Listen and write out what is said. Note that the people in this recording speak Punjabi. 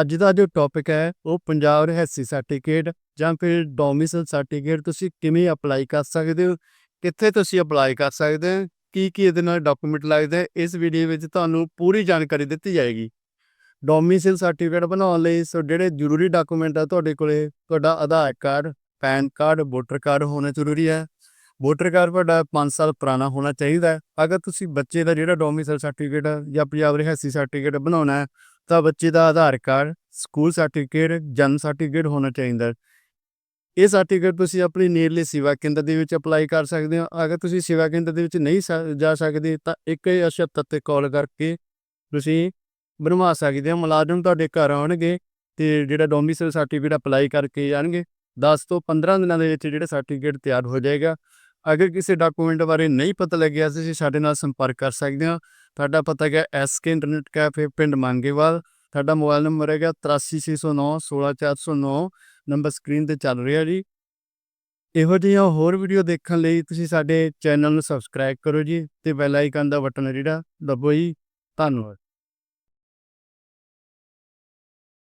ਅੱਜ ਦਾ ਜੋ ਟੌਪਿਕ ਹੈ ਉਹ ਪੰਜਾਬ ਰਿਹਾਇਸ਼ੀ ਸਰਟੀਫਿਕੇਟ ਜਾਂ ਫਿਰ ਡੋਮਿਸਾਈਲ ਸਰਟੀਫਿਕੇਟ ਤੁਸੀਂ ਕਿਵੇਂ ਅਪਲਾਈ ਕਰ ਸਕਦੇ ਹੋ? ਕਿੱਥੇ ਤੁਸੀਂ ਅਪਲਾਈ ਕਰ ਸਕਦੇ ਹੋ? ਕੀ ਕੀ ਇਹਦੇ ਨਾਲ ਡਾਕੂਮੈਂਟ ਲੱਗਦੇ ਆ, ਇਸ ਵੀਡੀਓ ਵਿੱਚ ਤੁਹਾਨੂੰ ਪੂਰੀ ਜਾਣਕਾਰੀ ਦਿੱਤੀ ਜਾਏਗੀ। ਡੋਮਿਸਾਈਲ ਸਰਟੀਫਿਕੇਟ ਬਣਾਉਣ ਲਈ ਸੋ ਜਿਹੜੇ ਜ਼ਰੂਰੀ ਡਾਕੂਮੈਂਟ ਆ ਤੁਹਾਡੇ ਕੋਲੇ ਤੁਹਾਡਾ Aadhaar card PAN card voter card ਹੋਣਾ ਜ਼ਰੂਰੀ ਹੈ ਵੋਟਰ ਕਾਰਡ ਤੁਹਾਡਾ 5 ਸਾਲ ਪੁਰਾਣਾ ਹੋਣਾ ਚਾਹੀਦਾ। ਅਗਰ ਤੁਸੀਂ ਬੱਚੇ ਦਾ ਜਿਹੜਾ ਡੋਮਿਸਾਈਲ ਸਰਟੀਫਿਕੇਟ ਜਾਂ ਪੰਜਾਬ ਰਿਹਾਇਸ਼ੀ ਸਰਟੀਫਿਕੇਟ ਬਣਾਉਣਾ ਹੈ ਤਾਂ ਬੱਚੇ ਦਾ ਆਧਾਰ ਕਾਰਡ, ਸਕੂਲ ਸਰਟੀਫਿਕੇਟ, ਜਨਮ ਸਰਟੀਫਿਕੇਟ ਹੋਣਾ ਚਾਹੀਦਾ। ਇਹ ਸਰਟੀਫਿਕੇਟ ਤੁਸੀਂ ਆਪਣੀ ਨੇੜਲੇ ਸੇਵਾ ਕੇਂਦਰ ਦੇ ਵਿੱਚ ਅਪਲਾਈ ਕਰ ਸਕਦੇ ਹੋ। ਅਗਰ ਤੁਸੀਂ ਸੇਵਾ ਕੇਂਦਰ ਦੇ ਵਿੱਚ ਨਹੀਂ ਸ- ਜਾ ਸਕਦੇ ਤਾਂ 176 ਤੇ ਕਾਲ ਕਰਕੇ ਤੁਸੀਂ ਬਣਵਾ ਸਕਦੇ ਹੋ। ਮੁਲਾਜ਼ਮ ਤੁਹਾਡੇ ਘਰ ਆਉਣਗੇ ਤੇ ਜਿਹੜਾ ਡੋਮਿਸਾਈਲ ਸਰਟੀਫਿਕੇਟ ਅਪਲਾਈ ਕਰਕੇ ਜਾਣਗੇ। 10 ਤੋਂ 15 ਦਿਨਾਂ ਦੇ ਵਿੱਚ ਜਿਹੜਾ ਸਰਟੀਫਿਕੇਟ ਤਿਆਰ ਹੋ ਜਾਏਗਾ। ਅਗਰ ਕਿਸੇ ਡਾਕੂਮੈਂਟ ਬਾਰੇ ਨਹੀਂ ਪਤਾ ਲੱਗਿਆ, ਤੁਸੀਂ ਸਾਡੇ ਨਾਲ ਸੰਪਰਕ ਕਰ ਸਕਦੇ ਹੋ। ਤੁਹਾਡਾ ਪਤਾ ਹੈ ਐਸਕੇ ਇੰਟਰਨੈਟ ਕੈਫੇ ਪਿੰਡ ਮੰਗੇਵਾਲ। ਤੁਹਾਡਾ ਮੋਬਾਈਲ ਨੰਬਰ ਹੈਗਾ 83609 16409 ਨੰਬਰ ਸਕਰੀਨ ਤੇ ਚੱਲ ਰਿਹਾ ਜੀ। ਇਹੋ ਜਿਹੀਆਂ ਹੋਰ ਵੀਡੀਓ ਦੇਖਣ ਲਈ ਤੁਸੀਂ ਸਾਡੇ ਚੈਨਲ ਨੂੰ ਸਬਸਕ੍ਰਾਈਬ ਕਰੋ ਜੀ ਤੇ ਬੈਲ ਆਈਕਨ ਦਾ ਬਟਨ ਹੈ ਜਿਹੜਾ, ਦਬੋ ਜੀ। ਧੰਨਵਾਦ।